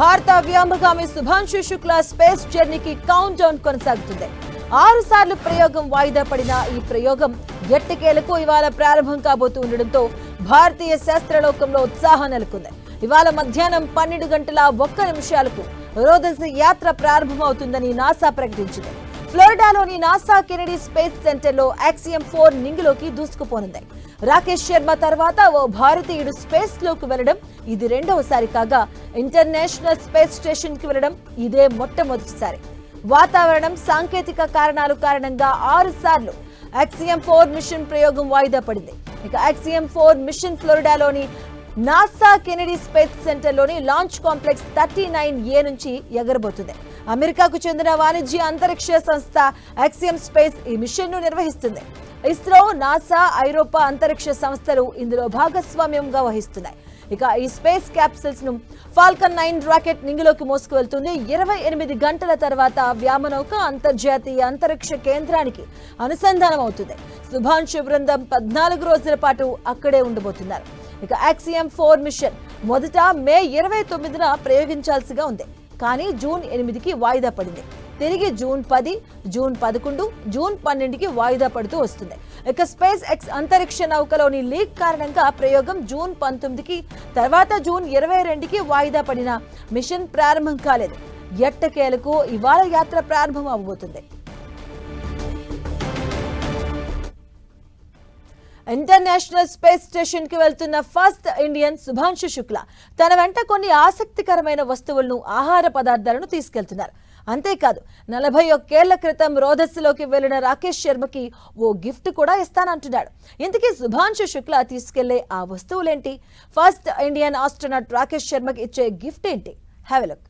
భారత వ్యోమగామి శుభాంశు శుక్లా స్పేస్ జర్నీకి కౌంట్ డౌన్ కొనసాగుతుంది. ఆరు సార్లు ప్రయోగం వాయిదా పడిన ఈ ప్రయోగం ఎట్టకేలకు ఇవాళ ప్రారంభం కాబోతూ ఉండడంతో భారతీయ శాస్త్రలోకంలో ఉత్సాహం నెలకొంది. ఇవాళ మధ్యాహ్నం పన్నెండు గంటల ఒక్క నిమిషాలకు రోదస్ యాత్ర ప్రారంభమవుతుందని నాసా ప్రకటించింది. ఫ్లోరిడాలోని నాసా కెనడీ స్పేస్ సెంటర్లో యాక్సియం ఫోర్ నింగిలోకి దూసుకుపోనుంది. రాకేష్ శర్మ తర్వాత ఓ భారతీయుడు స్పేస్లోకి వెళ్ళడం ఇది రెండవసారి కాగా ఇంటర్నేషనల్ స్పేస్ స్టేషన్కి వెళ్ళడం ఇదే మొట్టమొదటిసారి. వాతావరణం సాంకేతిక కారణాలు కారణంగా ఆరు సార్లు ఎక్సిఎం ఫోర్ మిషన్ ప్రయోగం వాయిదా పడింది. ఇక ఎక్సిఎం ఫోర్ మిషన్ ఫ్లోరిడాలోని NASA Kennedy space సెంటర్లోని launch complex thirty nine A నుంచి ఎగరబోతుంది. అమెరికాకు చెందిన వాణిజ్య అంతరిక్ష సంస్థ యాక్సియం స్పేస్ ఈ మిషన్ను నిర్వహిస్తుంది. ఇస్రో నాసా ఐరోపా అంతరిక్ష సంస్థలు ఇందులో భాగస్వామ్యంగా వహిస్తున్నాయి. ఇక ఈ స్పేస్ క్యాప్సిల్స్ను ఫాల్కన్ నైన్ రాకెట్ నింగిలోకి మోసుకువెళ్తుంది. ఇరవై ఎనిమిది గంటల తర్వాత వ్యామనౌక అంతర్జాతీయ అంతరిక్ష కేంద్రానికి అనుసంధానం అవుతుంది. శుభాంశు బృందం పద్నాలుగు రోజుల పాటు అక్కడే ఉండబోతున్నారు. ఇక యాక్సియం ఫోర్ మిషన్ మొదట మే ఇరవై తొమ్మిదిన ప్రయోగించాల్సిగా ఉంది. కానీ జూన్ ఎనిమిదికి వాయిదా పడింది. తిరిగి జూన్ పది జూన్ పదకొండు జూన్ పన్నెండుకి వాయిదా పడుతూ వస్తుంది. ఇక స్పేస్ ఎక్స్ అంతరిక్ష నౌకలోని లీక్ కారణంగా ప్రయోగం జూన్ పంతొమ్మిదికి తర్వాత జూన్ ఇరవై రెండుకి వాయిదా పడిన మిషన్ ప్రారంభం కాలేదు. ఎట్టకేలకు ఇవాళ యాత్ర ప్రారంభం అవబోతుంది. ఇంటర్నేషనల్ స్పేస్ స్టేషన్కి వెళ్తున్న ఫస్ట్ ఇండియన్ శుభాంశు శుక్ల తన వెంట కొన్ని ఆసక్తికరమైన వస్తువులను ఆహార పదార్థాలను తీసుకెళ్తున్నారు. అంతేకాదు నలభై ఒక్కేళ్ళ క్రితం రోధస్సులోకి వెళ్ళిన రాకేష్ శర్మకి ఓ గిఫ్ట్ కూడా ఇస్తానంటున్నాడు. ఇంతకీ శుభాంశు శుక్ల తీసుకెళ్ళే ఆ వస్తువులేంటి? ఫస్ట్ ఇండియన్ ఆస్ట్రోనాట్ రాకేష్ శర్మకి ఇచ్చే గిఫ్ట్ ఏంటి? హ్యావ్ లుక్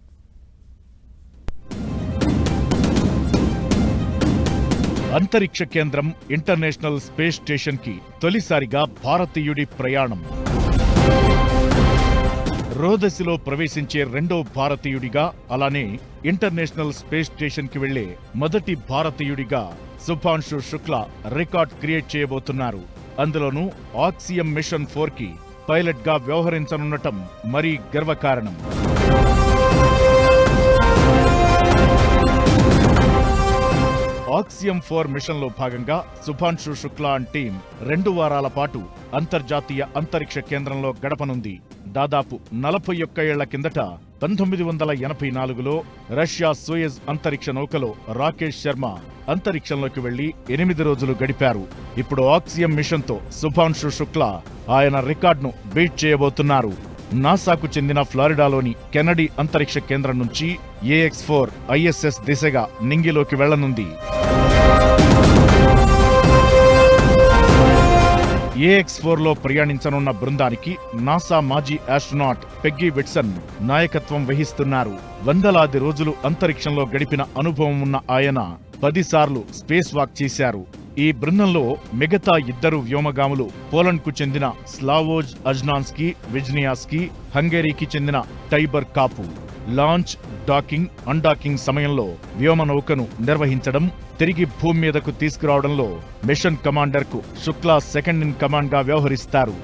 అంతరిక్ష కేంద్రం ఇంటర్నేషనల్ స్పేస్ స్టేషన్కి తొలిసారిగా భారతీయుడి ప్రయాణం. రోదసిలో ప్రవేశించే రెండో భారతీయుడిగా అలానే ఇంటర్నేషనల్ స్పేస్ స్టేషన్కి వెళ్ళే మొదటి భారతీయుడిగా శుభాంశు శుక్ల రికార్డ్ క్రియేట్ చేయబోతున్నారు. అందులోనూ ఆక్సియం మిషన్ ఫోర్కి పైలట్గా వ్యవహరించనుండటం మరీ గర్వకారణం. ఆక్సియం ఫోర్ మిషన్లో భాగంగా సుభాన్షు శుక్లా అండ్ టీం రెండు వారాల పాటు అంతర్జాతీయ అంతరిక్ష కేంద్రంలో గడపనుంది. దాదాపు నలభై ఒక్క ఏళ్ళ కిందట పంతొమ్మిది వందల ఎనభై నాలుగులో రష్యా సోయజ్ అంతరిక్ష నౌకలో రాకేష్ శర్మ అంతరిక్షంలోకి వెళ్ళి ఎనిమిది రోజులు గడిపారు. ఇప్పుడు ఆక్సియం మిషన్తో సుభాన్షు శుక్లా ఆయన రికార్డును బీట్ చేయబోతున్నారు. నాసాకు చెందిన ఫ్లారిడాలోని కెనడీ అంతరిక్ష కేంద్రం నుంచి ఏఎక్స్ ఫోర్ ఐఎస్ఎస్ దిశగా నింగిలోకి వెళ్ళనుంది ఏఎక్స్ ఫోర్లో ప్రయాణించనున్న బృందానికి నాసా మాజీ ఆస్ట్రోనాట్ పెగ్గీ విట్సన్ నాయకత్వం వహిస్తున్నారు. వందలాది రోజులు అంతరిక్షంలో గడిపిన అనుభవం ఉన్న ఆయన పదిసార్లు స్పేస్ వాక్ చేశారు. ఈ బృందంలో మిగతా ఇద్దరు వ్యోమగాములు పోలండ్కు చెందిన స్లావోజ్ అజ్నాన్స్కీ విజ్నియాస్కీ హంగేరీకి చెందిన Tibor Kapu. Launch docking undocking సమయంలో వ్యోమ నౌకను నిర్వహించడం తిరిగి భూమి మీదకు తీసుకురావడంలో మిషన్ కమాండర్కు శుక్లా సెకండ్ ఇన్ కమాండ్గా వ్యవహరిస్తారు.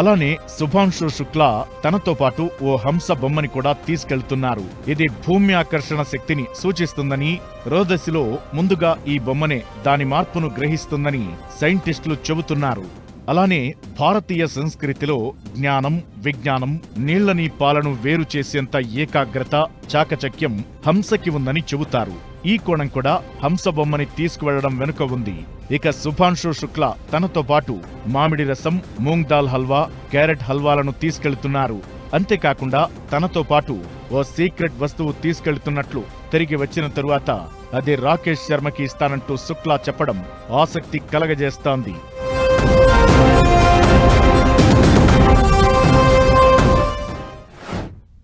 అలానే శుభాంశు శుక్లా తనతో పాటు ఓ హంస బొమ్మని కూడా తీసుకెళ్తున్నారు. ఇది భూమి ఆకర్షణ శక్తిని సూచిస్తుందని రోదశిలో ముందుగా ఈ బొమ్మనే దాని మార్పును గ్రహిస్తుందని సైంటిస్టులు చెబుతున్నారు. అలానే భారతీయ సంస్కృతిలో జ్ఞానం విజ్ఞానం నీళ్ళని పాలను వేరు చేసేంత ఏకాగ్రత చాకచక్యం హంసకి ఉందని చెబుతారు. ఈ కోణం కూడా హంస బొమ్మని తీసుకువెళ్ళడం వెనుక ఉంది. ఇక సుభాంశు శుక్ల తనతో పాటు మామిడి రసం మూంగ్ దాల్ హల్వా క్యారెట్ హల్వాలను తీసుకెళ్తున్నారు. అంతేకాకుండా తనతో పాటు ఓ సీక్రెట్ వస్తువు తీసుకెళ్తున్నట్లు తిరిగి వచ్చిన తరువాత అది రాకేష్ శర్మకి ఇస్తానంటూ శుక్లా చెప్పడం ఆసక్తి కలగజేస్తోంది.